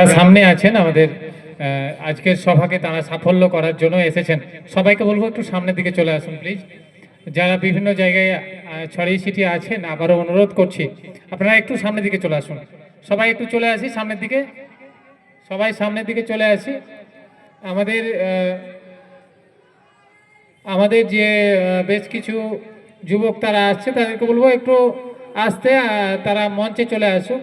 তারা সামনে আছেন আমাদের আজকের সভাকে তারা সাফল্য করার জন্য এসেছেন। সবাইকে বলব একটু সামনের দিকে চলে আসুন প্লিজ যারা বিভিন্ন জায়গায় ছড়িয়ে ছিটিয়ে আছেন, আবারও অনুরোধ করছি, আপনারা একটু সামনের দিকে চলে আসুন। সবাই একটু চলে আসি সামনের দিকে? সবাই সামনের দিকে চলে আসি। আমাদের আমাদের যে বেশ কিছু যুবক তারা আসছে, তাদেরকে বলব একটু আসতে তারা মঞ্চে চলে আসুক।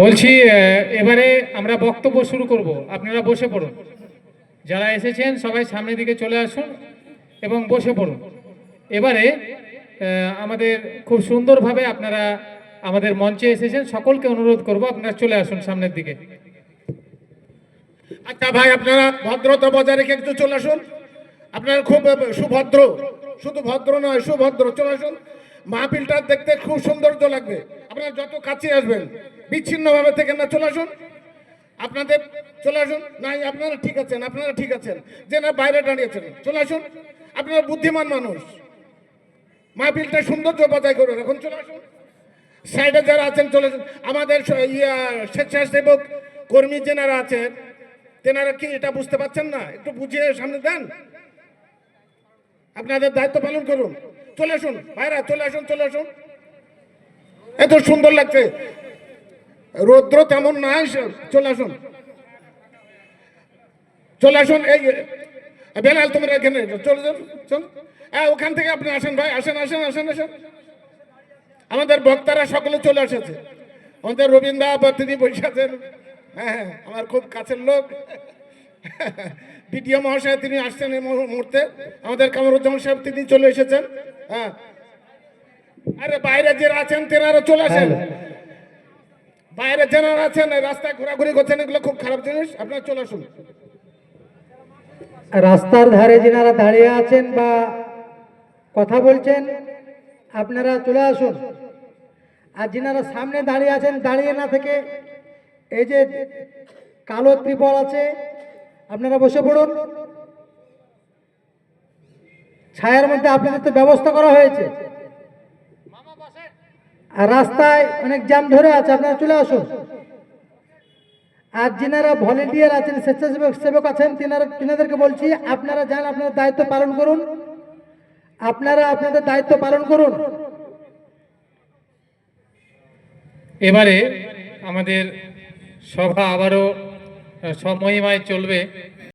বলছি এবারে আমরা বক্তব্য শুরু করব। আপনারা বসে পড়ুন। যারা এসেছেন, সবাই সামনের দিকে চলে আসুন এবং বসে পড়ুন। এবারে আমাদের খুব সুন্দরভাবে আপনারা আমাদের মঞ্চে এসেছেন। সকলকে অনুরোধ করব, আপনারা চলে আসুন সামনের দিকে। আচ্ছা ভাই, আপনারা ভদ্রতা বজায় রেখে একটু চলে আসুন। আপনারা খুব সুভদ্র। শুধু ভদ্র নয়, সুভদ্র। চলে আসুন। মাহফিলটা দেখতে খুব সৌন্দর্য লাগবে। আপনারা যত কাছে আসবেন, বিচ্ছিন্নভাবে থেকে না, চলে আসুন। আপনাদের চলে আসুন। নাই, আপনারা ঠিক আছেন, আপনারা ঠিক আছেন। যে না, বাইরে দাঁড়িয়েছেন, চলে আসুন। আপনারা বুদ্ধিমান মানুষ। মাহফিলটা সৌন্দর্য বজায় করে রাখুন, চলে আসুন। সাইডে যারা আছেন, চলে আসুন। আমাদের স্বেচ্ছাসেবক কর্মী যেনারা আছেন, তেনারা কি এটা বুঝতে পারছেন না? একটু বুঝিয়ে সামনে দেন। আপনাদের দায়িত্ব পালন করুন। চলে আসুন ভাইরা চলে আসুন চলে আসুন। এত সুন্দর লাগছে। রৌদ্র তেমন সে- চলে আসুন। চলে আসুন এই বেলাল তোমরা এখানে চলে যান চল। হ্যাঁ ওখান থেকে আপনি আসেন ভাই আসেন আসেন আসেন আসেন। আমাদের বক্তারা সকলে চলে এসেছে। আমাদের রবীন্দ্র আবার তিনি হ্যাঁ হ্যাঁ, আমার খুব কাছের লোক। বিডিও মহাশয় তিনি আসছেন এই মুহূর্তে। আমাদের কামরুজ্জামান সাহেব তিনি চলে এসেছেন। হ্যাঁ। আরে বাইরে যারা আছেন তেনারা চলে আসেন। বাইরে যারা আছেন রাস্তায় ঘোরাঘুরি করছেন এগুলো খুব খারাপ জিনিস। আপনারা চলে আসুন। রাস্তার ধারে যেনারা দাঁড়িয়ে আছেন বা কথা বলছেন আপনারা চলে আসুন। আর যেনারা সামনে দাঁড়িয়ে আছেন দাঁড়িয়ে না থেকে এই যে কালো ত্রিপল আছে আপনারা বসে পড়ুন। ছায়ার মধ্যে আপনাদের তো ব্যবস্থা করা হয়েছে। আর রাস্তায় অনেক জ্যাম ধরে আছে আপনারা চলে আসুন। আর যিনারা ভলেন্টিয়ার আছেন স্বেচ্ছাসেবক সেবক আছেন তিনারা তিনাদেরকে বলছি আপনারা যান আপনাদের দায়িত্ব পালন করুন। আপনারা আপনাদের দায়িত্ব পালন করুন। এবারে আমাদের সভা আবারও আহ, সমহিমায় চলবে।